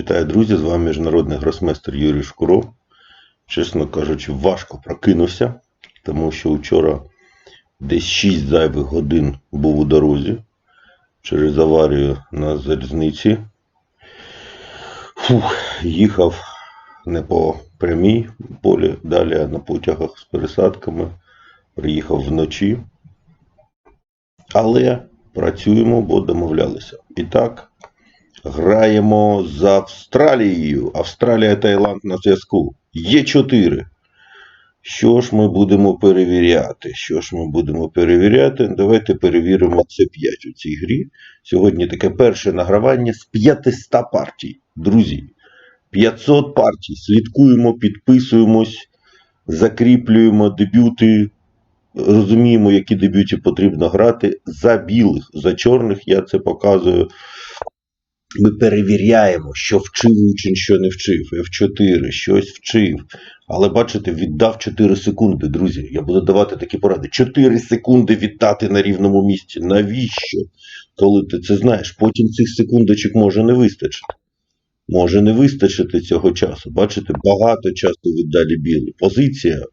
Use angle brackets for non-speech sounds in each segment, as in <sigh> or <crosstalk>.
Вітаю, друзі! З вами міжнародний гросмейстер Юрій Шкуров. Чесно кажучи, важко прокинувся, тому що вчора десь 6 зайвих годин був у дорозі через аварію на залізниці. Фух, їхав не по прямій полі, далі на потягах з пересадками. Приїхав вночі. Але працюємо, бо домовлялися. І так. Граємо з Австралією. Австралія, Таїланд на зв'язку. Є 4. Що ж ми будемо перевіряти? Що ж ми будемо перевіряти? Давайте перевіримо це 5 у цій грі. Сьогодні таке перше награвання з 500 партій. Друзі, 500 партій. Слідкуємо, підписуємось, закріплюємо дебюти. Розуміємо, які дебюті потрібно грати. За білих, за чорних я це показую. Ми перевіряємо, що вчив учень, що не вчив. F4, щось вчив. Але бачите, віддав 4 секунди, друзі. Я буду давати такі поради. 4 секунди віддати на рівному місці. Навіщо? Коли ти це знаєш, потім цих секундочок може не вистачити. Може не вистачити цього часу. Бачите, багато часу віддалі білий. Позиція.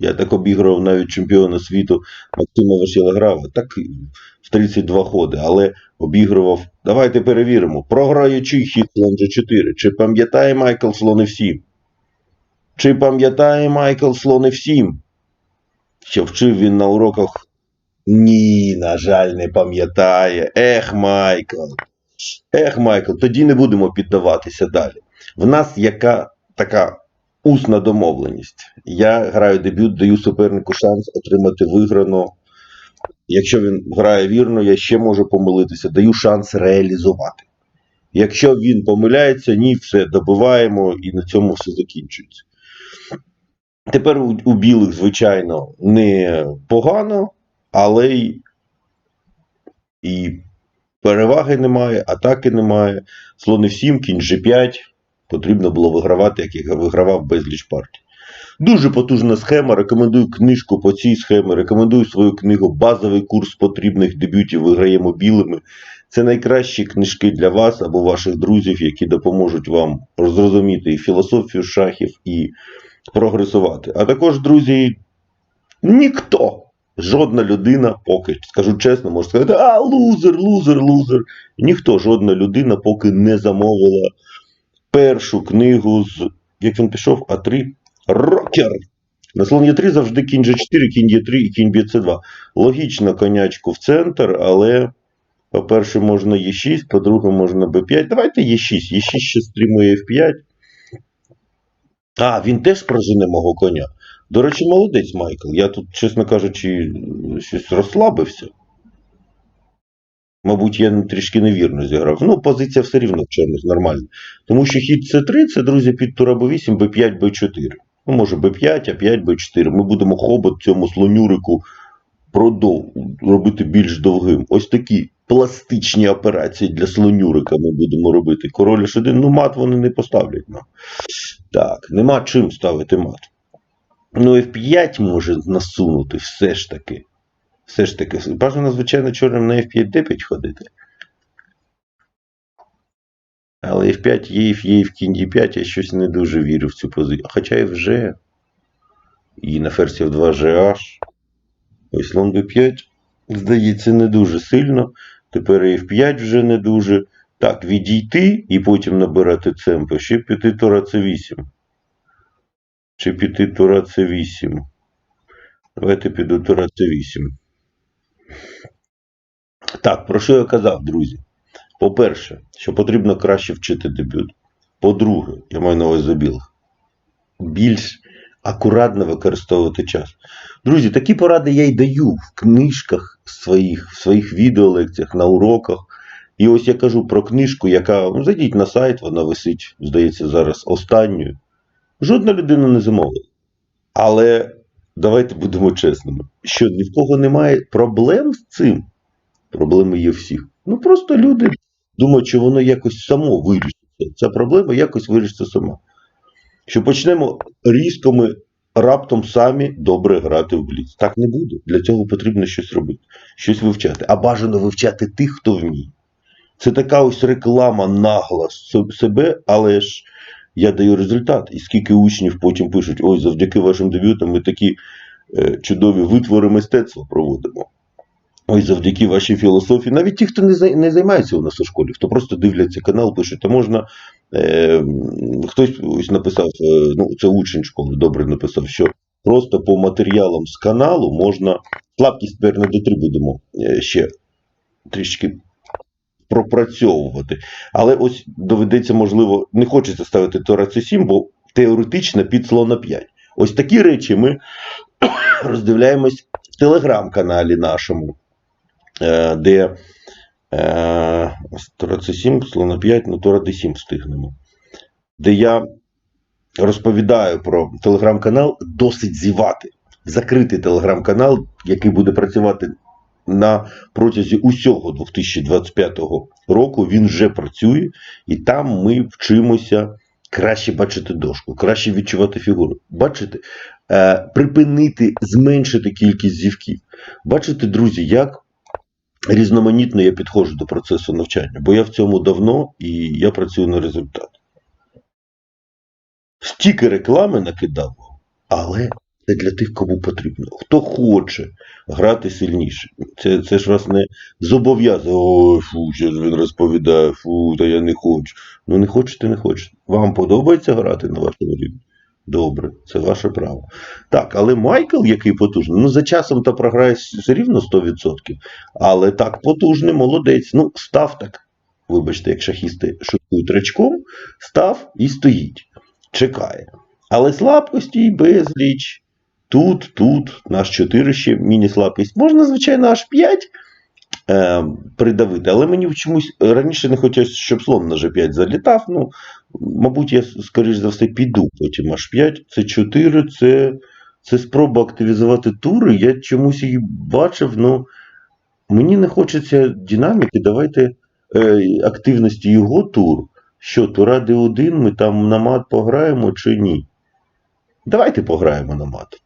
Я так обіграв навіть чемпіона світу Максима Вашілограва. Так в 32 ходи, але обігрував. Давайте перевіримо. Програючий хід слон G4. Чи пам'ятає Майкл слон F7? Чи пам'ятає Майкл слон F7? Що вчив він на уроках? Ні, на жаль, не пам'ятає. Ех, Майкл. Ех, Майкл, тоді не будемо піддаватися далі. В нас яка така усна домовленість. Я граю дебют, даю супернику шанс отримати виграно. Якщо він грає вірно, я ще можу помилитися, даю шанс реалізувати. Якщо він помиляється, ні, все добиваємо і на цьому все закінчується. Тепер у, у білих, звичайно, не погано, але й і переваги немає, атаки немає. Слон F7, кінь G5. Потрібно було вигравати, як я вигравав безліч партій. Дуже потужна схема. Рекомендую книжку по цій схемі. Рекомендую свою книгу Базовий курс потрібних дебютів виграємо білими. Це найкращі книжки для вас або ваших друзів, які допоможуть вам зрозуміти і філософію шахів, і прогресувати. А також, друзі, ніхто, жодна людина, поки скажу чесно, може сказати, а лузер, лузер, лузер. Ніхто, жодна людина поки не замовила першу книгу з. Як він пішов, А3 Рокер. На слон Е3 завжди кінь G4, кінь Е3 і кінь Б2. Логічно конячку в центр, але, по-перше, можна Е6, по-друге, можна Б5. Давайте Е6. Е6 ще стримує F5. А, він теж прожене мого коня. До речі, молодець, Майкл. Я тут, чесно кажучи, щось розслабився. Мабуть, я трішки невірно зіграв. Ну, позиція все рівно в чомусь нормальна. Тому що хід С3 це, друзі, під тура Б8, Б5, Б4. Ну, може, Б5, А5, Б4. Ми будемо хобот цьому слонюрику робити більш довгим. Ось такі пластичні операції для слонюрика ми будемо робити. Король H1, ну мат вони не поставлять нам. Так, нема чим ставити мат. Ну, F5 може насунути все ж таки. Все ж таки, бажано, звичайно, чорним на F5 D5 ходити. Але F5 є, є в кінь D5, я щось не дуже вірю в цю позицію. Хоча і вже. І на ферзі в 2 GH. Ось слон B5, здається, не дуже сильно. Тепер F5 вже не дуже. Так, відійти і потім набирати цемпи. Ще піти тура C8. Чи піти тура C8. Давайте піду тура C8. Так, про що я казав, друзі? По-перше, що потрібно краще вчити дебют. По-друге, я маю на увазі білих. Більш акуратно використовувати час. Друзі, такі поради я й даю в книжках своїх, в своїх відеолекціях, на уроках. І ось я кажу про книжку, яка, ну, зайдіть на сайт, вона висить, здається, зараз останньою. Жодна людина не замовила. Але давайте будемо чесними, що ні в кого немає проблем з цим. Проблеми є всіх. Ну просто люди думають, що воно якось само вирішиться. Ця проблема якось вирішиться сама. Що почнемо різко ми раптом самі добре грати в бліц. Так не буде. Для цього потрібно щось робити, щось вивчати. А бажано вивчати тих, хто вміє. Це така ось реклама нагла себе, але ж я даю результат. І скільки учнів потім пишуть: ой, завдяки вашим дебютам ми такі е, чудові витвори мистецтва проводимо. Ой, завдяки вашій філософії. Навіть ті, хто не, не займається у нас у школі, хто просто дивляться канал, пишуть, а можна. Е, хтось ось написав, е, ну це учень школи добре написав, що просто по матеріалам з каналу можна. Слабкість тепер на D3 будемо е, ще трішки пропрацьовувати. Але ось доведеться, можливо, не хочеться ставити Торацію 7, бо теоретично під слона 5. Ось такі речі ми <coughs> роздивляємось в телеграм-каналі нашому, е, де е, 7, слона 5, ну Тора 7 встигнемо. Де я розповідаю про телеграм-канал досить зівати. Закритий телеграм-канал, який буде працювати на протязі усього 2025 року. Він вже працює, і там ми вчимося краще бачити дошку, краще відчувати фігуру. Бачите, е, припинити, зменшити кількість зівків. Бачите, друзі, як різноманітно я підходжу до процесу навчання, бо я в цьому давно і я працюю на результат. Стільки реклами накидав, але це для тих, кому потрібно. Хто хоче грати сильніше. Це, це ж вас не зобов'язує. Ой, фу, зараз він розповідає, фу, та я не хочу. Ну не хочете, не хочете. Вам подобається грати на вашому рівні? Добре, це ваше право. Так, але Майкл, який потужний, ну за часом то програє все рівно 100%. Але так потужний, молодець. Ну, став так. Вибачте, як шахісти шуткують речком, став і стоїть, чекає. Але слабкості й безліч. Тут, тут, наш 4 ще міні-слабкість. Можна, звичайно, аж 5 е, придавити, але мені чомусь раніше не хотілося, щоб слон на G5 залітав. Ну, мабуть, я, скоріш за все, піду потім аж 5. Це 4, це, це спроба активізувати тури. Я чомусь її бачив, ну мені не хочеться динаміки. Давайте е, активності його тур. Що, тура D1, ми там на мат пограємо чи ні? Давайте пограємо на мат.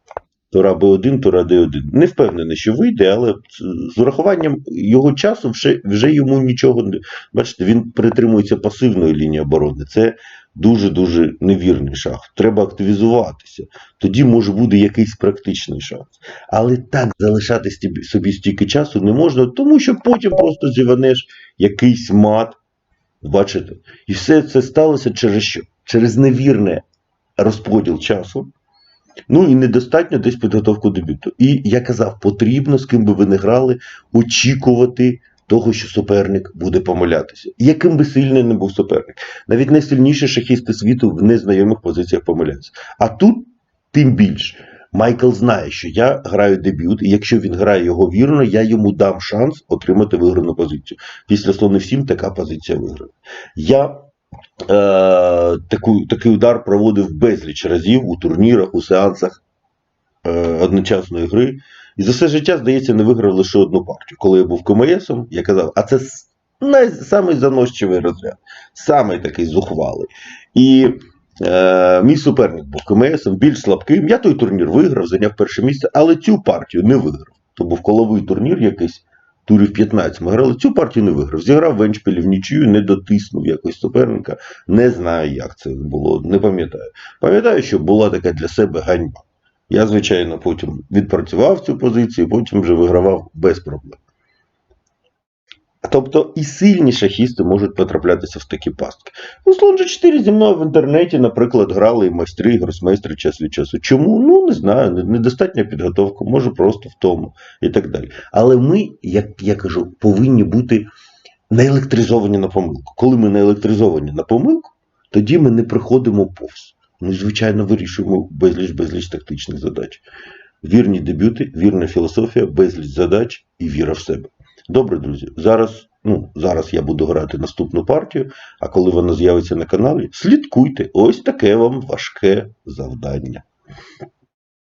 Тура Б1, Тура Д1. Не впевнений, що вийде, але з урахуванням його часу вже, вже йому нічого не. Бачите, він притримується пасивної лінії оборони. Це дуже-дуже невірний шах. Треба активізуватися. Тоді може буде якийсь практичний шанс. Але так залишати собі стільки часу не можна, тому що потім просто зіванеш якийсь мат. Бачите? І все це сталося через що? Через невірне розподіл часу. Ну і недостатньо десь підготовку дебюту. І я казав, потрібно, з ким би ви не грали, очікувати того, що суперник буде помилятися. Яким би сильний не був суперник. Навіть найсильніші шахісти світу в незнайомих позиціях помиляються. А тут тим більше. Майкл знає, що я граю дебют, і якщо він грає його вірно, я йому дам шанс отримати виграну позицію. Після слони 7 така позиція виграна. Я таку, такий удар проводив безліч разів у турнірах, у сеансах е, одночасної гри. І за все життя, здається, не виграв лише одну партію. Коли я був КМСом, я казав, а це най, заносчивий розряд, самий такий зухвалий. І е, мій суперник був КМСом, більш слабким. Я той турнір виграв, зайняв перше місце, але цю партію не виграв. То був коловий турнір якийсь. Турів 15 ми грали, цю партію не виграв. Зіграв Венчпілі в нічию, не дотиснув якось суперника. Не знаю, як це було, не пам'ятаю. Пам'ятаю, що була така для себе ганьба. Я, звичайно, потім відпрацював цю позицію, потім вже вигравав без проблем. Тобто і сильні шахісти можуть потраплятися в такі пастки. Ну, слон G4 зі мною в інтернеті, наприклад, грали і майстри, і гросмейстри час від часу. Чому? Ну, не знаю, недостатня підготовка, може просто втому і так далі. Але ми, як я кажу, повинні бути наелектризовані на помилку. Коли ми наелектризовані на помилку, тоді ми не приходимо повз. Ми, звичайно, вирішуємо безліч безліч тактичних задач. Вірні дебюти, вірна філософія, безліч задач і віра в себе. Добре, друзі. Зараз, ну, зараз я буду грати наступну партію, а коли вона з'явиться на каналі, слідкуйте. Ось таке вам важке завдання.